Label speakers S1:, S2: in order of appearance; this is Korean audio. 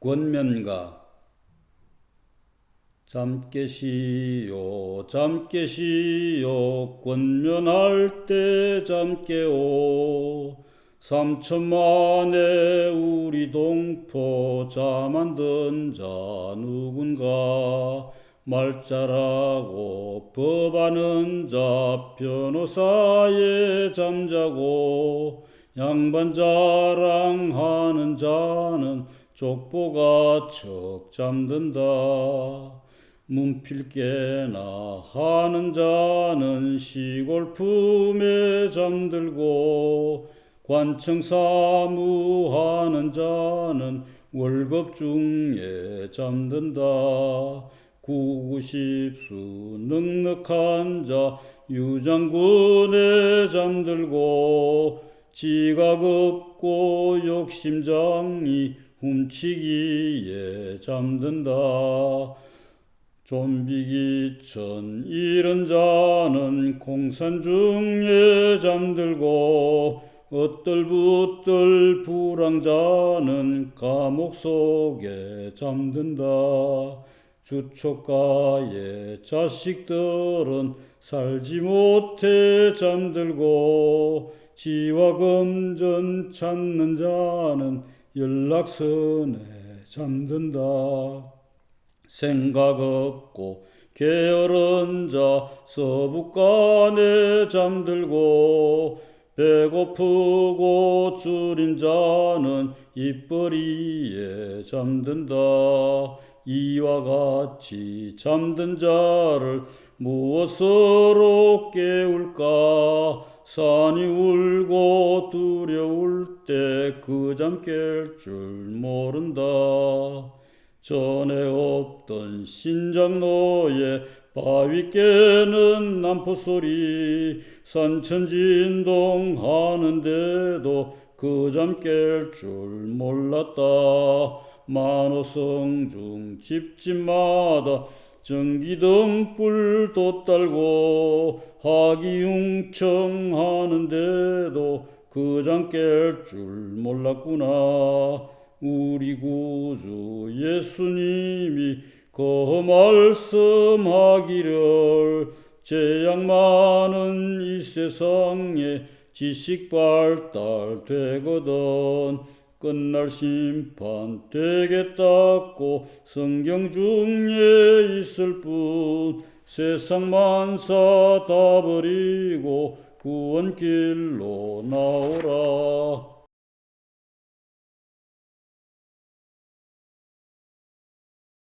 S1: 권면가. 잠깨시요 잠깨시요 권면할 때 잠깨오. 삼천만의 우리 동포 잠안든 자 누군가 말자라고 법하는 자 변호사에 잠자고 양반 자랑하는 자는 족보가 척 잠든다. 문필께나 하는 자는 시골 품에 잠들고 관청 사무하는 자는 월급 중에 잠든다. 구구십수 넉넉한 자 유장군에 잠들고 지각 없고 욕심장이 훔치기에 잠든다. 좀비기천 이런 자는 공산 중에 잠들고 어떨부떨 불황자는 감옥 속에 잠든다. 주초가의 자식들은 살지 못해 잠들고 지와 금전 찾는 자는 연락선에 잠든다. 생각 없고 게으른 자 서북간에 잠들고 배고프고 줄인 자는 입벌이에 잠든다. 이와 같이 잠든 자를 무엇으로 깨울까 산이 울고 두려울 때 그 잠 깰 줄 모른다. 전에 없던 신장로에 바위 깨는 남포 소리 산천 진동 하는데도 그 잠 깰 줄 몰랐다. 만호성 중 집집마다 전기등불도 딸고 하기융청 하는데도 그잠깰줄 몰랐구나. 우리 구주 예수님이 그 말씀하기를 재앙 많은 이 세상에 지식 발달 되거든 끝날 심판 되겠다고 성경 중에 있을 뿐 세상 만사 다 버리고 구원길로 나오라